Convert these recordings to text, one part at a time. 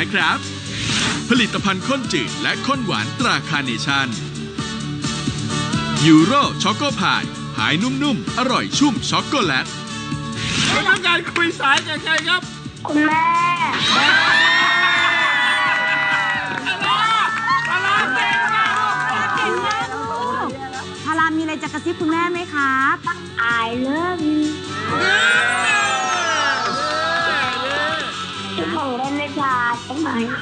นะครับ ผลิตภัณฑ์ข้นจืดและข้นหวานตราคาร์เนชั่นยูโรช็อกโกพายหายนุ่มๆ อร่อยชุ่มช็อกโกแลตแล้วต้องการคุยสายกับใครครับ คุณแม่พารามีอะไรจะกระซิบคุณแม่ไหมครับอา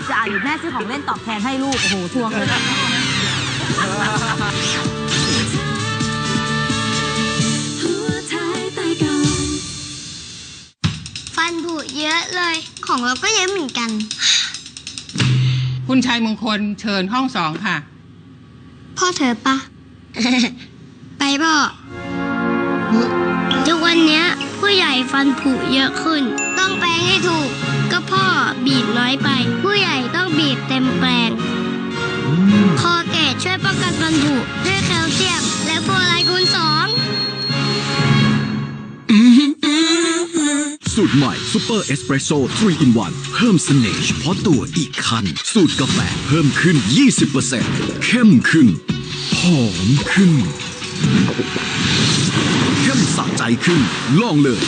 จะอ่านอยู่แม่ซื้อของเล่นตอบแทนให้ลูก โอ้โหทวงเลยฟันผุเยอะเลย ของเราก็เยอะเหมือนกัน คุณชายมงคลเชิญห้องสองค่ะ พ่อเธอปะ ไปพ่อทุกวันเนี้ยผู้ใหญ่ฟันผุเยอะขึ้น ต้องแปลงให้ถูกก็พ่อ บีบน้อยไป ผู้ใหญ่ต้องบีบเต็มแปลงคอเกตช่วยป้องกันฟันผุด้วยแคลเซียม และฟลูออไรด์คูณสองสูตรใหม่ซูเปอร์เอสเปรสโซ่3 in 1 เพิ่มเสน่ห์เฉพาะตัวอีกคัน สูตรกาแฟเพิ่มขึ้น 20%เข้มขึ้น หอมขึ้น เข้มสะใจขึ้น ลองเลย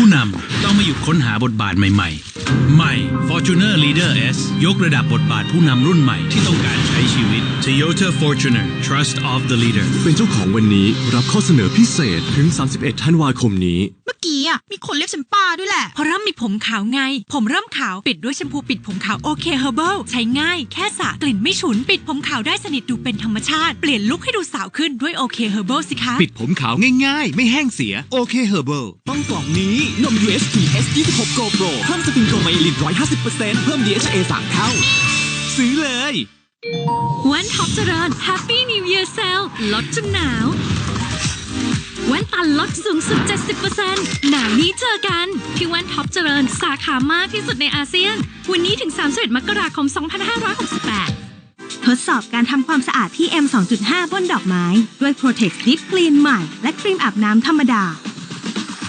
ผู้นำต้องมาหยุดค้นหาบทบาทใหม่ๆ ใหม่ Fortuner Leader S ยกระดับบทบาทผู้นำรุ่นใหม่ที่ต้องการใช้ชีวิต Toyota Fortuner Trust of the Leader เป็นเจ้าของวันนี้รับข้อเสนอพิเศษถึง 31 ธันวาคมนี้ กี้อะมีคนเรียกฉันป้าด้วยแหละเพราะเริ่มมีผมขาวไง ผมเริ่มขาวปิดด้วยแชมพูปิดผมขาวโอเคเฮอร์เบิลใช้ง่ายแค่สระกลิ่นไม่ฉุนปิดผมขาวได้สนิทดูเป็นธรรมชาติ เปลี่ยนลุคให้ดูสาวขึ้นด้วยโอเคเฮอร์เบิลสิคะ ปิดผมขาวง่ายๆ ไม่แห้งเสียโอเคเฮอร์เบิลต้องกล่องนี้นม UHT S26 Go Pro เพิ่มสปินโกไมลิน150%เพิ่ม DHA 3เท่า ซื้อเลยวันท็อปเจริญ Happy New Year Sale ลดจนหนาว แว่นตาลดสูงสุด 70%หนาวนี้เจอกัน ที่แว่นท็อปเจริญ สาขามากที่สุดในอาเซียน วันนี้ถึง 31 มกราคม 2568ทดสอบการทำความสะอาด PM 2.5 บนดอกไม้ ด้วย Protex Deep Clean ใหม่ และครีมอาบน้ำธรรมดา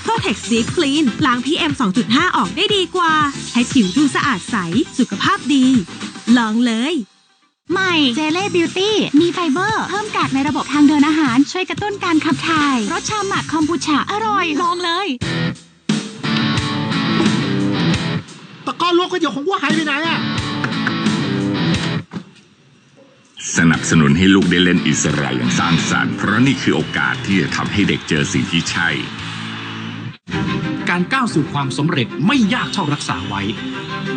Protex Deep Clean ล้าง PM 2.5 ออกได้ดีกว่า ให้ผิวดูสะอาดใส สุขภาพดี ลองเลย ใหม่เจเล่บิวตี้มีไฟเบอร์เพิ่มกากในระบบทางเดินอาหาร ช่วยกระตุ้นการขับถ่ายรสชาหมักคอมบูชาอร่อย ลองเลย ตะกร้อลูกก็เดี๋ยวของว่าหายไปไหนอะสนับสนุนให้ลูกได้เล่นอิสระอย่างสร้างสรรค์เพราะนี่คือโอกาสที่จะทำให้เด็กเจอสิ่งที่ใช่ การก้าวสู่ความสำเร็จไม่ยากเท่ารักษาไว้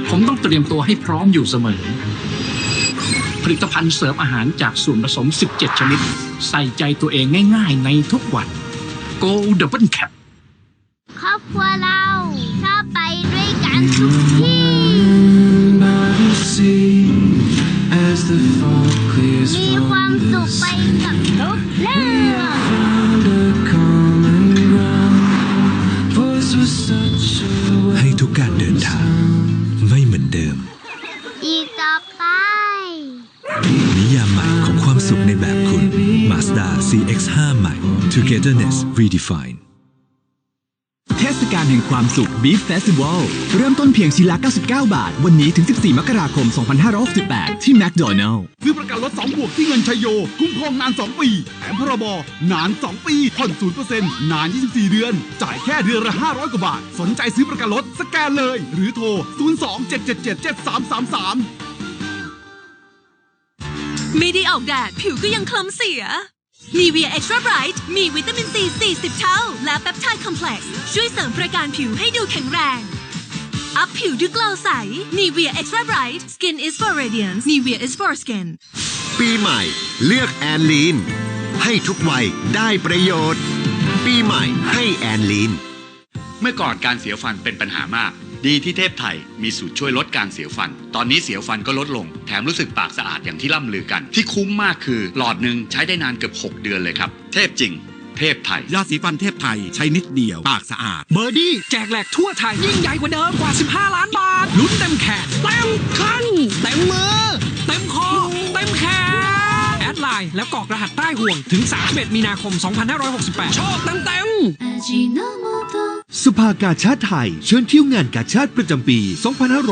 ผมต้องเตรียมตัวให้พร้อมอยู่เสมอผ ลิตภัณฑ์เสริมอาหารจากส่วนผสม 17 ชนิด ใส่ใจตัวเองง่ายๆ ในทุกวัน Go Double Cap ครอบครัวเราชอบไปด้วยกันทุกที่ มีความสุขไปกับ CX-5 ใหม่ Togetherness Redefined เทศกาลแห่งความสุข Beef Festival เริ่มต้นเพียงชิ้นละ99 บาท วันนี้ถึง 14 มกราคม 2568 ที่ McDonald ซื้อประกันรถ2บวกที่เงินชัยโย คุ้มครองนาน 2 ปี แถมพรบ นาน 2 ปีผ่อน0%นาน 24 เดือน จ่ายแค่เดือนละ 500 กว่าบาท สนใจซื้อประกันรถสแกนเลย หรือโทร 02-777-7333 ไม่ได้ออกแดดผิวก็ยังคล้ำเสีย n ีเวีย Extra Bright มีวิตามินซี 40 เท่า และแปปไทด์คอมเพล็กซ์ช่วยเสริมประการผิวให้ดูแข็งแรง อัพผิวด้วยกลาวใส n ีเวีย Extra Bright Skin is for radiance Nivea is for skin ปีใหม่ เลือกแอนลีน ให้ทุกวัยได้ประโยชน์ ปีใหม่ให้แอนลีน เมื่อก่อนการเสียวฟันเป็นปัญหามาก ดีที่เทพไทยมีสูตรช่วยลดการเสียวฟัน ตอนนี้เสียวฟันก็ลดลง แถมรู้สึกปากสะอาดอย่างที่ล่ำลือกัน ที่คุ้มมากคือ หลอดหนึ่งใช้ได้นานเกือบ 6 เดือนเลยครับ เทพจริง เทพไทย ยาสีฟันเทพไทยใช้นิดเดียว ปากสะอาด เบอร์ดี้แจกแหลกทั่วไทยยิ่งใหญ่กว่าเดิมกว่า 15 ล้านบาท ลุ้นเต็มแขนเต็มคันเต็มมือ เต็มคอ เต็มแขนแอดไลน์แล้วกรอกรหัสใต้ห่วงถึง 31 มีนาคม 2568 โชคเต็มเต็มๆ สภากาชาติไทย เชิญเที่ยวงานกาชาติประจำปี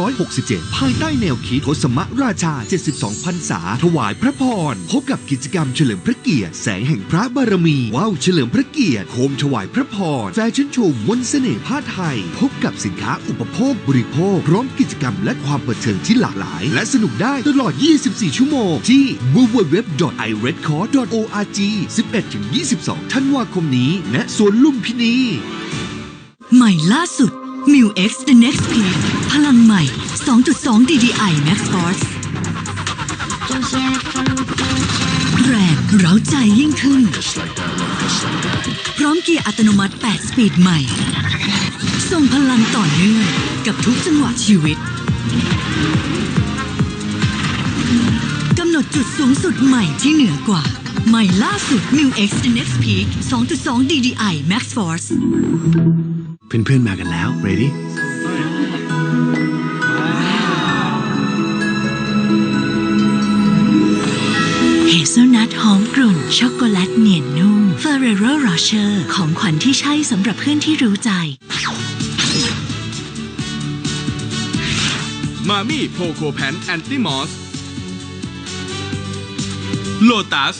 2567 ภายใต้แนวคิดโทสมะราชา 72พรรษา ถวายพระพร พบกับกิจกรรมเฉลิมพระเกียรติ แสงแห่งพระบารมี ว้าวเฉลิมพระเกียรติ โคมถวายพระพร แฟชั่นโชว์มนต์เสน่ห์ผ้าไทย พบกับสินค้าอุปโภคบริโภค พร้อมกิจกรรมและความบันเทิงที่หลากหลาย และสนุกได้ตลอด 24 ชั่วโมง ที่ www.iredcard.org 11-22 ธันวาคมนี้ ณ สวนลุมพินี ใหม่ล่าสุด m i u X The Next Peak พลังใหม่ 2.2 DDI Max Force แรงเร้าใจยิ่งขึ้น พร้อมเกียร์อัตโนมัติ 8 สปีดใหม่ ส่งพลังต่อเนื่องกับทุกจังหวะชีวิต กำหนดจุดสูงสุดใหม่ที่เหนือกว่า ใหม่ล่าสุด m i u X The Next Peak 2.2 DDI Max Force เพื่อนๆมากันแล้ว ready เฮเซลนัทหอมกรุ่น ช็อกโกแลตเนียนนุ่ม Ferrero Rocher ของขวัญที่ใช่สำหรับเพื่อนที่รู้ใจ มามี่โพโคแพนแอนติมอสโลตัส